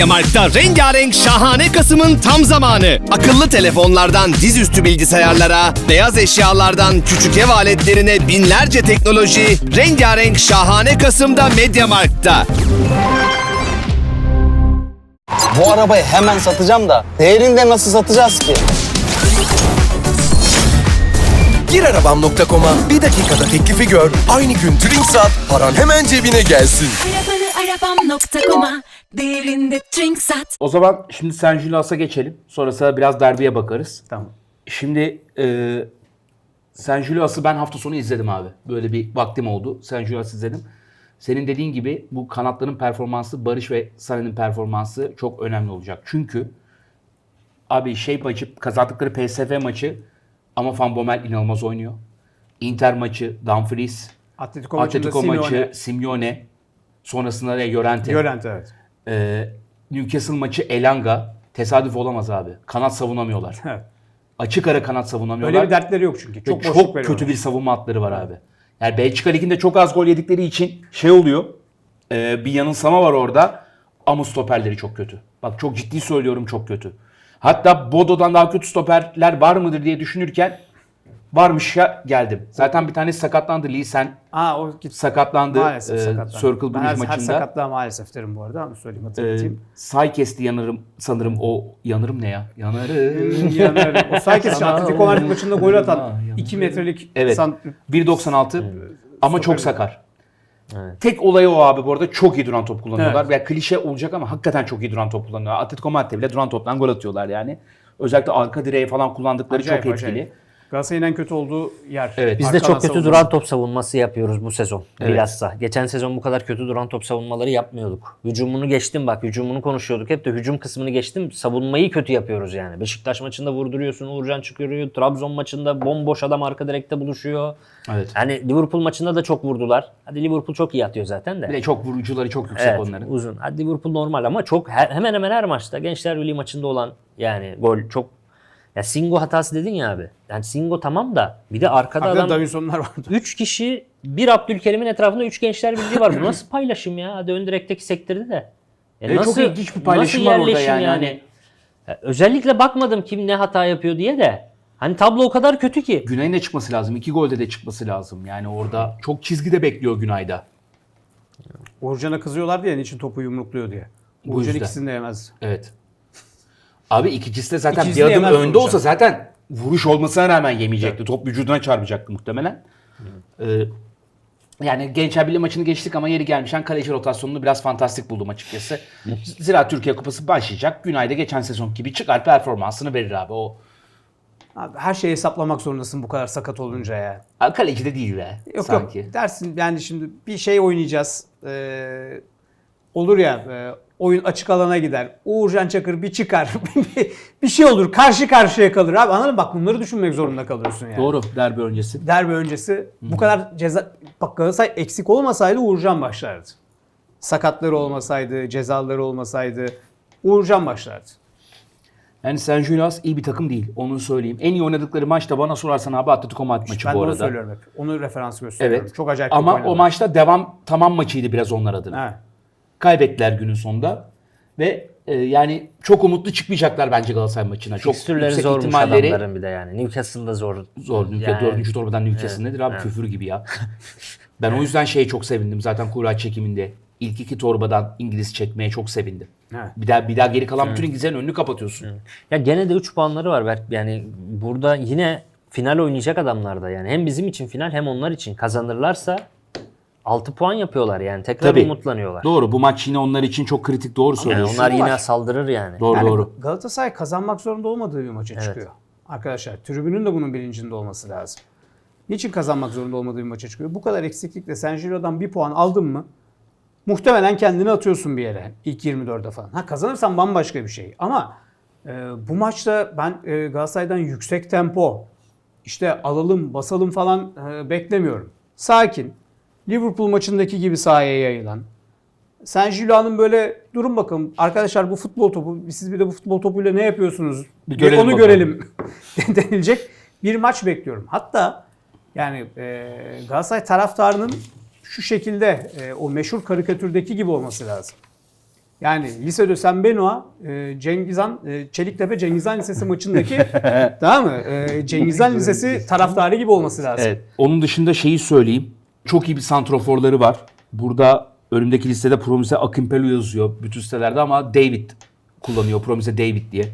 Mediamarkt'ta rengarenk şahane Kasım'ın tam zamanı. Akıllı telefonlardan dizüstü bilgisayarlara, beyaz eşyalardan küçük ev aletlerine binlerce teknoloji, rengarenk şahane Kasım'da Mediamarkt'ta. Bu arabayı hemen satacağım da değerini de nasıl satacağız ki? Girarabam.com'a bir dakikada teklifi gör. Aynı gün trink sat, paran hemen cebine gelsin. Arabanı arabam.com'a değerinde trink sat. O zaman şimdi San Julius'a geçelim. Sonrasında biraz derbiye bakarız. Tamam. Şimdi e, San Julius'ı ben hafta sonu izledim abi. Böyle bir vaktim oldu. San Julius izledim. Senin dediğin gibi bu kanatların performansı, Barış ve Sané'nin performansı çok önemli olacak. Çünkü abi şey maçı, kazandıkları PSV maçı ama Van Bommel inanılmaz oynuyor. Inter maçı, Dumfries, Atletico, Atletico Simeone, maçı, Simeone, sonrasında da Llorente. Llorente evet. Ee, Newcastle maçı Elanga. Tesadüf olamaz abi. Kanat savunamıyorlar. Evet. Açık ara kanat savunamıyorlar. Öyle bir dertleri yok çünkü. Çok, çok, kötü veriyorlar. bir savunma hatları var abi. Yani Belçika Ligi'nde çok az gol yedikleri için şey oluyor. e, bir yanılsama var orada. Ama stoperleri çok kötü. Bak çok ciddi söylüyorum çok kötü. Hatta Bodo'dan daha kötü stoperler var mıdır diye düşünürken varmış ya geldim. Zaten bir tanesi sakatlandı Lee Sen Aa o git. sakatlandı. Maalesef e, sakatlandı. Circle ben Bridge her, her maçında. sakatlığa maalesef derim bu arada. Onu söyleyeyim Ee, hatırlatayım. say kesti yanarım sanırım o yanarım ne ya? Yanarım. Yani o Saykes için Atletico Madrid maçında gol atan yanarım. 2 metrelik Evet. sant- 1.96 ama çok sakar. Tek olayı o abi bu arada çok iyi duran top kullanıyorlar. Evet. Veya klişe olacak ama hakikaten çok iyi duran top kullanıyorlar. Atletico Madrid'de bile duran toptan gol atıyorlar yani. Özellikle arka direğe falan kullandıkları Acayip, çok etkili. acayip. Galatasaray'ın en kötü olduğu yer. Evet. Biz de çok kötü savunma. duran top savunması yapıyoruz bu sezon Evet. bilhassa. Geçen sezon bu kadar kötü duran top savunmaları yapmıyorduk. Hücumunu geçtim bak hücumunu konuşuyorduk. Hep de hücum kısmını geçtim. Savunmayı kötü yapıyoruz yani. Beşiktaş maçında vurduruyorsun Uğurcan çıkarıyor. Trabzon maçında bomboş adam arka direkte buluşuyor. Evet. Yani Liverpool maçında da çok vurdular. Hadi Liverpool çok iyi atıyor zaten de. Bir de çok vurucuları çok yüksek Evet, onların. uzun. Hadi Liverpool normal ama çok her- hemen hemen her maçta Gençler Birliği maçında olan yani gol çok ya Singo hatası dedin ya abi. Yani Singo tamam da bir de arkada Arkada adam Davinson'lar vardı. 3 kişi bir Abdülkerim'in etrafında 3 gençler birliği var. Bu nasıl paylaşım ya? Hadi ön direkteki sektirdi de. Ya Evet, çok ilginç bir paylaşım nasıl var orada yerleşim yani. Hani- Ya özellikle bakmadım kim ne hata yapıyor diye de. Hani tablo o kadar kötü ki. Günay'ın da çıkması lazım. İki golde de çıkması lazım. Yani orada çok çizgide bekliyor Günay'da. Uğurcan'a kızıyorlar diye niçin topu yumrukluyor diye. Bu Uğurcan yüzden. ikisini de yemez. Evet. Abi ikincisi de zaten İkisi bir adım yemez önde vuracak. olsa zaten vuruş olmasına rağmen yemeyecekti. Top vücuduna çarpacaktı muhtemelen. Ee, yani Gençler Birliği maçını geçtik ama yeri gelmişken kaleci rotasyonunu biraz fantastik buldum açıkçası. Zira Türkiye Kupası başlayacak. Günay'da geçen sezon gibi çıkar performansını verir abi. O Abi her şeyi hesaplamak zorundasın bu kadar sakat olunca ya. Abi kaleci de değil be Yok sanki. yok dersin yani şimdi bir şey oynayacağız. Ee, olur ya e, oyun açık alana gider. Uğurcan Çakır bir çıkar. bir- şey olur. Karşı karşıya kalır abi. Anladın mı? Bak bunları düşünmek zorunda kalıyorsun yani. Doğru derbi öncesi. Derbi öncesi bu kadar ceza... Bak Galatasaray eksik olmasaydı Uğurcan başlardı. Sakatları olmasaydı, cezaları olmasaydı Uğurcan başlardı. Yani San Julius iyi bir takım değil. Onu söyleyeyim. En iyi oynadıkları maç da bana sorarsan abi Atletico Madrid maçı ben bu onu arada. söylüyorum hep. Onu referans gösteriyorum. Evet. Çok acayip Ama o maçta devam tamam maçıydı biraz onlar adına. Evet. Kaybettiler günün sonunda. Ve e, yani çok umutlu çıkmayacaklar bence Galatasaray maçına. Çok Fikstürleri yüksek zormuş ihtimalleri adamların bir de yani. Newcastle'da zor. zor. Newcastle, Yani- dördüncü torbadan Newcastle nedir abi? Küfür gibi ya. ben o yüzden şeye çok sevindim zaten kura çekiminde. İlk iki torbadan İngiliz çekmeye çok sevindim. Evet. Bir daha bir daha geri kalan bütün İngilizlerin önünü kapatıyorsun. Ya gene de 3 puanları var. Yani burada yine final oynayacak adamlar da yani. Hem bizim için final hem onlar için kazanırlarsa 6 puan yapıyorlar yani. Tekrar Tabii. umutlanıyorlar. Doğru bu maç yine onlar için çok kritik doğru Yani söylüyorsun. onlar yine var. saldırır yani. Doğru Yani doğru. Galatasaray kazanmak zorunda olmadığı bir maça çıkıyor. Arkadaşlar tribünün de bunun bilincinde olması lazım. Niçin kazanmak zorunda olmadığı bir maça çıkıyor? Bu kadar eksiklikle San Giro'dan bir puan aldın mı muhtemelen kendini atıyorsun bir yere ilk 24'e falan. Ha kazanırsan bambaşka bir şey. Ama e, bu maçta ben e, Galatasaray'dan yüksek tempo işte alalım basalım falan e, beklemiyorum. Sakin. Liverpool maçındaki gibi sahaya yayılan, Sen Jülan'ın böyle durun bakalım arkadaşlar bu futbol topu siz bir de bu futbol topuyla ne yapıyorsunuz? Bir görelim onu bakalım. görelim denilecek bir maç bekliyorum. Hatta yani e, Galatasaray taraftarının şu şekilde e, o meşhur karikatürdeki gibi olması lazım. Yani Lisede Sembenoa, e, Cengizhan, e, Çeliktepe Cengizhan Lisesi maçındaki tamam mı? E, Cengizhan Lisesi taraftarı gibi olması lazım. Evet. Onun dışında şeyi söyleyeyim. Çok iyi bir santroforları var. Burada önümdeki listede Promise Akimpelu yazıyor bütün sitelerde ama David kullanıyor. Promise David diye.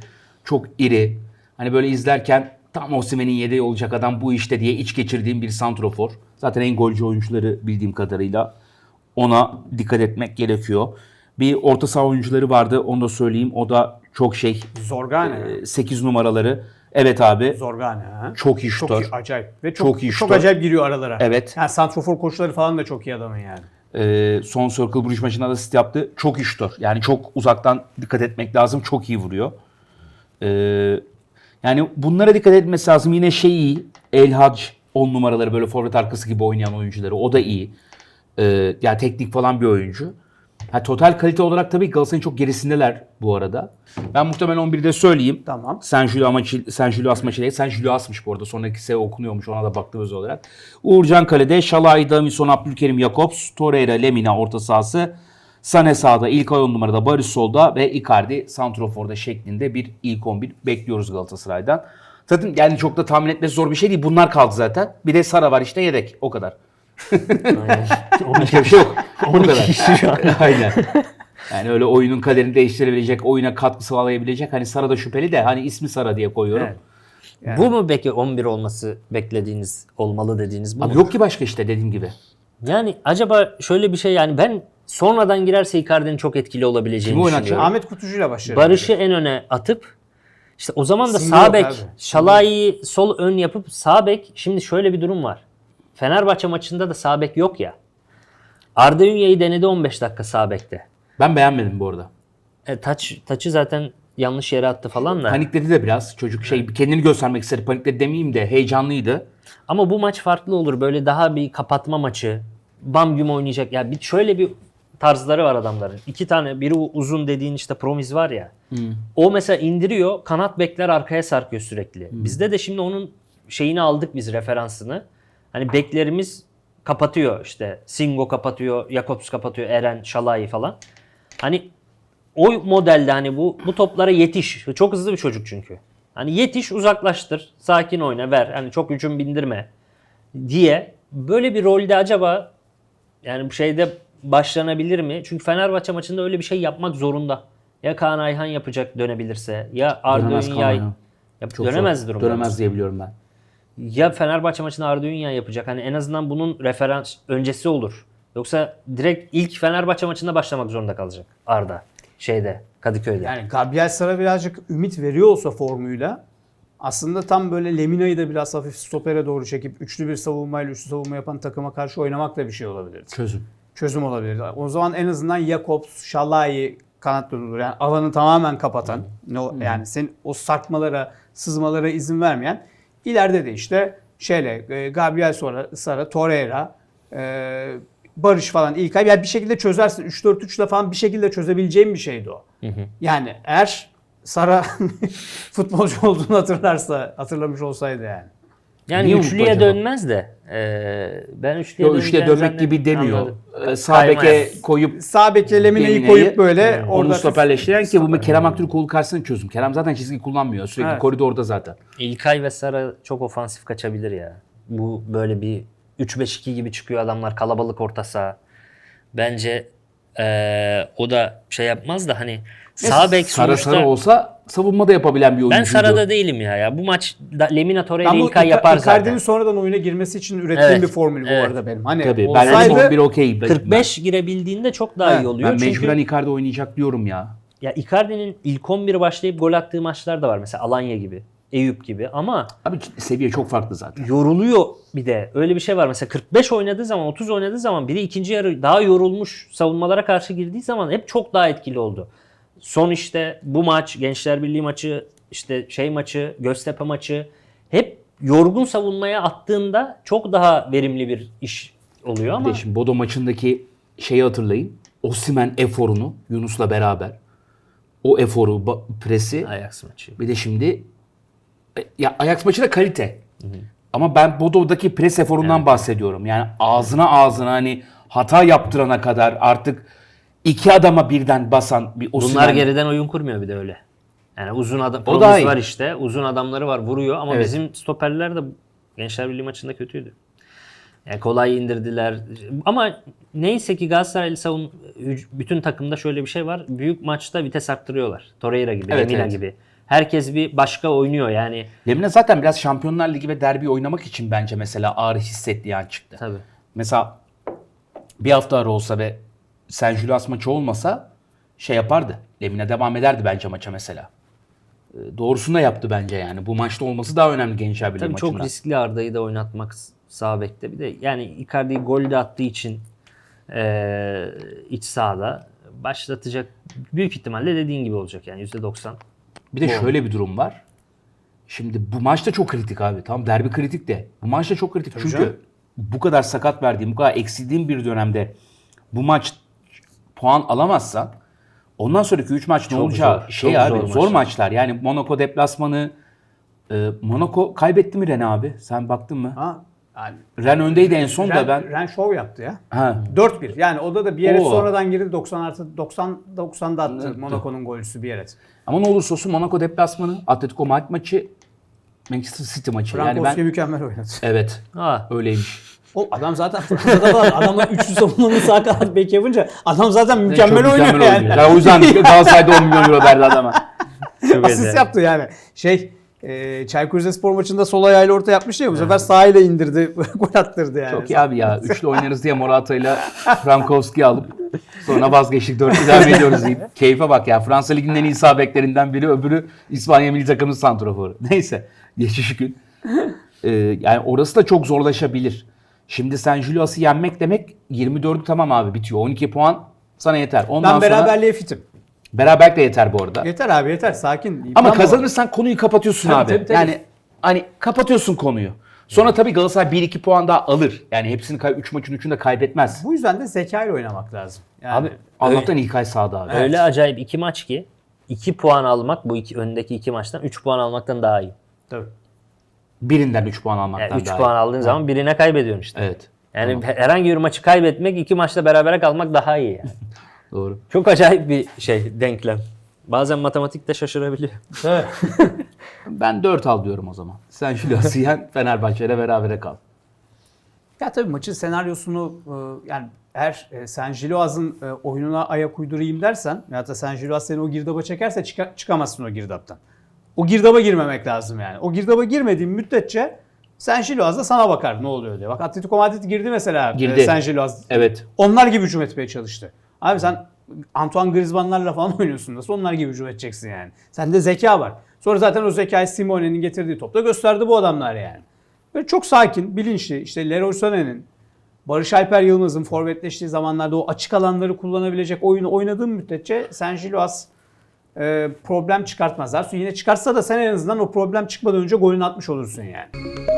Çok iri. Hani böyle izlerken tam Osimhen'in yedeği olacak adam bu işte diye iç geçirdiğim bir santrofor. Zaten en golcü oyuncuları bildiğim kadarıyla. Ona dikkat etmek gerekiyor. Bir orta saha oyuncuları vardı onu da söyleyeyim. O da çok şey. Zorgane. 8 numaraları. Evet abi. Zorgane. Ha? Çok iyi Çok şutör. iyi, acayip. Ve çok, Çok iyi çok şutör. acayip giriyor aralara. Evet. Yani santrofor koşuları falan da çok iyi adamın yani. Ee, son Circle Bruges maçında da asist yaptı. Çok iyi şutör. Yani çok uzaktan dikkat etmek lazım. Çok iyi vuruyor. Ee, yani bunlara dikkat etmesi lazım. Yine şey iyi. El Hadj 10 numaraları böyle forvet arkası gibi oynayan oyuncuları. O da iyi. Ee, yani teknik falan bir oyuncu. Ha, total kalite olarak tabii Galatasaray'ın çok gerisindeler bu arada. Ben muhtemelen 11'de söyleyeyim. Tamam. Sen Julius maçı, Sen Julius maçı değil. Sen Julius'mış bu arada. Sonraki S okunuyormuş. Ona da baktım özel olarak. Uğurcan Kale'de Şalay, Davinson, Abdülkerim, Jakobs, Torreira, Lemina orta sahası. Sane sağda, ilk 10 numarada Barış solda ve Icardi Santrofor'da şeklinde bir ilk 11 bekliyoruz Galatasaray'dan. Zaten yani çok da tahmin etmesi zor bir şey değil. Bunlar kaldı zaten. Bir de Sara var işte yedek. O kadar. Başka bir şey yok. O kadar. Aynen. Yani öyle oyunun kaderini değiştirebilecek, oyuna katkı sağlayabilecek. Hani Sara da şüpheli de hani ismi Sara diye koyuyorum. Evet. Bu mu peki 11 olması beklediğiniz, olmalı dediğiniz bu Abi mu? yok ki başka işte dediğim gibi. Yani acaba şöyle bir şey yani ben sonradan girerse Icardi'nin çok etkili olabileceğini Kimi düşünüyorum. Ahmet Kutucu'yla başlayalım. Barış'ı en öne atıp işte o zaman da sağ bek. Şalay'ı sol ön yapıp sağ bek şimdi şöyle bir durum var. Fenerbahçe maçında da sağ bek yok ya. Arda Ünye'yi denedi 15 dakika sağ bekte. Ben beğenmedim bu arada. E, taç, taçı zaten yanlış yere attı falan da. Panikledi de biraz. Çocuk şey kendini göstermek istedi. Panikledi demeyeyim de heyecanlıydı. Ama bu maç farklı olur. Böyle daha bir kapatma maçı. Bam güm oynayacak. Ya bir şöyle bir tarzları var adamların. İki tane biri uzun dediğin işte Promis var ya. O mesela indiriyor. Kanat bekler arkaya sarkıyor sürekli. Bizde de şimdi onun şeyini aldık biz referansını. Hani beklerimiz kapatıyor işte. Singo kapatıyor, Jakobs kapatıyor, Eren, Şalai falan. Hani o modelde hani bu bu toplara yetiş. Çok hızlı bir çocuk çünkü. Hani yetiş, uzaklaştır, sakin oyna, ver. Hani çok hücum bindirme diye böyle bir rolde acaba yani bu şeyde başlanabilir mi? Çünkü Fenerbahçe maçında öyle bir şey yapmak zorunda. Ya Kaan Ayhan yapacak dönebilirse ya Arda Dönemez Kaan Ünyay Ayhan. Yap- Çok dönemez zor. durumda. Dönemez diye biliyorum ben. Ya Fenerbahçe maçında Arda Ünyay yapacak. Hani en azından bunun referans öncesi olur. Yoksa direkt ilk Fenerbahçe maçında başlamak zorunda kalacak Arda. Şeyde Kadıköy'de. Yani Gabriel Sara birazcık ümit veriyor olsa formuyla aslında tam böyle Lemina'yı da biraz hafif stopere doğru çekip üçlü bir savunmayla üçlü savunma yapan takıma karşı oynamak da bir şey olabilir. Çözüm. Çözüm olabilir. O zaman en azından Jakobs, Şalai kanat olur. Yani alanı tamamen kapatan. Ne o- yani senin o sarkmalara, sızmalara izin vermeyen. İleride de işte şeyle e, Gabriel sonra Sara, Torreira, e, Barış falan ilk ay yani bir şekilde çözersin. 3-4-3 ile falan bir şekilde çözebileceğin bir şeydi o. Yani eğer Sara futbolcu olduğunu hatırlarsa, hatırlamış olsaydı yani. Yani Niye üçlüye acaba? dönmez de. eee, ben üçlüye Yo, üçlüye dönmek gibi demiyor. Ee, Sağ beke koyup Sağ beke Lemina'yı, koyup böyle onu orada stoperleştiren ki bu Kerem Aktürkoğlu karşısında çözüm. Kerem zaten çizgi kullanmıyor. Sürekli Evet. koridorda zaten. İlkay ve Sara çok ofansif kaçabilir ya. Bu böyle bir 3-5-2 gibi çıkıyor adamlar kalabalık orta saha. Bence eee, o da şey yapmaz da hani sağ bek Sara sonuçta Sara olsa savunma da yapabilen bir oyuncuydu. ben Sara'da değilim ya. ya. Bu maç da, Lemina Torreira Ben İlkay yapar Icardi'nin zaten. sonradan oyuna girmesi için ürettiğim Evet, bir formül bu evet. arada benim. Hani Tabii. Ben olsaydı 11 okey. Ben- 45 girebildiğinde çok daha Evet, iyi oluyor. Ben Çünkü mecburen Icardi oynayacak diyorum ya. ya Icardi'nin ilk 11 başlayıp gol attığı maçlar da var. Mesela Alanya gibi, Eyüp gibi ama Abi seviye çok farklı zaten. yoruluyor bir de. Öyle bir şey var. Mesela 45 oynadığı zaman, 30 oynadığı zaman biri ikinci yarı daha yorulmuş savunmalara karşı girdiği zaman hep çok daha etkili oldu. Son işte bu maç, Gençler Birliği maçı, işte şey maçı, Göztepe maçı hep yorgun savunmaya attığında çok daha verimli bir iş oluyor Bir ama de şimdi Bodo maçındaki şeyi hatırlayın. Osimen eforunu Yunus'la beraber. O eforu, ba- presi. Ajax maçı. Bir de şimdi ya Ajax maçı da kalite. Ama ben Bodo'daki pres eforundan bahsediyorum. Yani ağzına ağzına hani hata yaptırana kadar artık iki adama birden basan bir Bunlar Osimhen. geriden oyun kurmuyor bir de öyle. Yani uzun adam O da var işte. Uzun adamları var vuruyor ama Evet. bizim stoperler de Gençler Birliği maçında kötüydü. Yani kolay indirdiler. Ama neyse ki Galatasaraylı savun bütün takımda şöyle bir şey var. Büyük maçta vites arttırıyorlar. Torreira gibi, Evet, Lemina evet. gibi. Herkes bir başka oynuyor yani. Lemina zaten biraz Şampiyonlar Ligi ve derbi oynamak için bence mesela ağrı hissettiği an çıktı. Tabii. Mesela bir hafta ara olsa ve San Julius maçı olmasa şey yapardı. Lemina devam ederdi bence maça mesela. Ee, Doğrusunu da yaptı bence yani. Bu maçta olması daha önemli Gençler Birliği Tabii maçında. çok riskli Arda'yı da oynatmak sağ bekte. Bir de yani Icardi'yi gol de attığı için eee iç sahada başlatacak büyük ihtimalle dediğin gibi olacak yani %90. Bir de şöyle bir durum var. Şimdi bu maçta çok kritik abi. Tamam derbi kritik de. Bu maçta çok kritik. Çünkü canım. bu kadar sakat verdiğim, bu kadar eksildiğim bir dönemde bu maç puan alamazsan ondan sonraki 3 maç ne Çok olacağı zor, şey çok abi zor zor, maçlar. maçlar. Yani Monaco deplasmanı e, Monaco kaybetti mi Ren abi? Sen baktın mı? Ha, yani Ren öndeydi en son da Ren, ben. Ren şov yaptı ya. Ha. 4-1. Yani o da da bir yere Oo. sonradan girdi 90 artı 90 90'da attı Monaco'nun golcüsü bir yere. Ama ne olursa olsun Monaco deplasmanı, Atletico Madrid maçı, Manchester City maçı. Yani Frankowski ben mükemmel oynadı. evet Ha. öyleymiş. O adam zaten Fransa'da var. Adamı üçlü savunmanın sağ kanat bek yapınca adam zaten Çok mükemmel oynuyor mükemmel yani. oynuyor. Ya o yüzden Galatasaray'da 10 milyon euro verdi adama. Asist yaptı yani. Şey e, Çaykur Rizespor maçında sol ayağıyla orta yapmıştı ya bu sefer sağ ile indirdi. gol attırdı yani. Çok iyi abi ya. Üçlü oynarız diye Morata ile Frankowski alıp sonra vazgeçtik. Dörtlü devam ediyoruz deyip. Keyfe bak ya. Fransa Ligi'nin en iyi sağ beklerinden biri. Öbürü İspanya milli takımının santroforu. Neyse. Geçiş gün. Ee, yani orası da çok zorlaşabilir. Şimdi San Julius'u yenmek demek 24'ü tamam abi bitiyor. 12 puan sana yeter. Ondan Ben sonra beraberliğe fitim. Beraberlik de yeter bu arada. Yeter abi yeter sakin. Ama Yıpranma. kazanırsan konuyu kapatıyorsun Tabii, abi. tabii, tabii. Yani hani kapatıyorsun konuyu. Sonra tabii Galatasaray 1-2 puan daha alır. Yani hepsini 3 maçın 3'ünü de kaybetmez. Bu yüzden de zekayla oynamak lazım. Yani, Abi Allah'tan İlkay sağda abi. öyle acayip iki maç ki 2 puan almak bu iki, öndeki iki maçtan 3 puan almaktan daha iyi. tabii. Birinden 3 puan almaktan Yani 3 daha puan iyi. aldığın zaman birine kaybediyorsun işte. Evet. Yani herhangi bir maçı kaybetmek iki maçta berabere kalmak daha iyi yani. Doğru. Çok acayip bir şey denklem. Bazen matematikte şaşırabiliyor. Ben 4 al diyorum o zaman. Sen Julius'u yen Fenerbahçe'yle berabere kal. Ya tabii maçın senaryosunu e, yani eğer e, San Giloaz'ın e, oyununa ayak uydurayım dersen ya da San Giloaz seni o girdaba çekerse çıka- çıkamazsın o girdaptan. O girdaba girmemek lazım yani. O girdaba girmediğin müddetçe San Giloaz da sana bakar ne oluyor diye. Bak Atletico Madrid girdi mesela Girdi. San Giloaz. Evet. Onlar gibi hücum etmeye çalıştı. Abi sen Antoine Griezmann'larla falan oynuyorsun nasıl onlar gibi hücum edeceksin yani. Sende zeka var. Sonra zaten o zekayı Simone'nin getirdiği topla gösterdi bu adamlar yani. Böyle çok sakin, bilinçli. İşte Leroy Sané'nin, Barış Alper Yılmaz'ın forvetleştiği zamanlarda o açık alanları kullanabilecek oyunu oynadığın müddetçe San Giloas e, problem çıkartmaz. Arsu yine çıkarsa da sen en azından o problem çıkmadan önce golünü atmış olursun yani.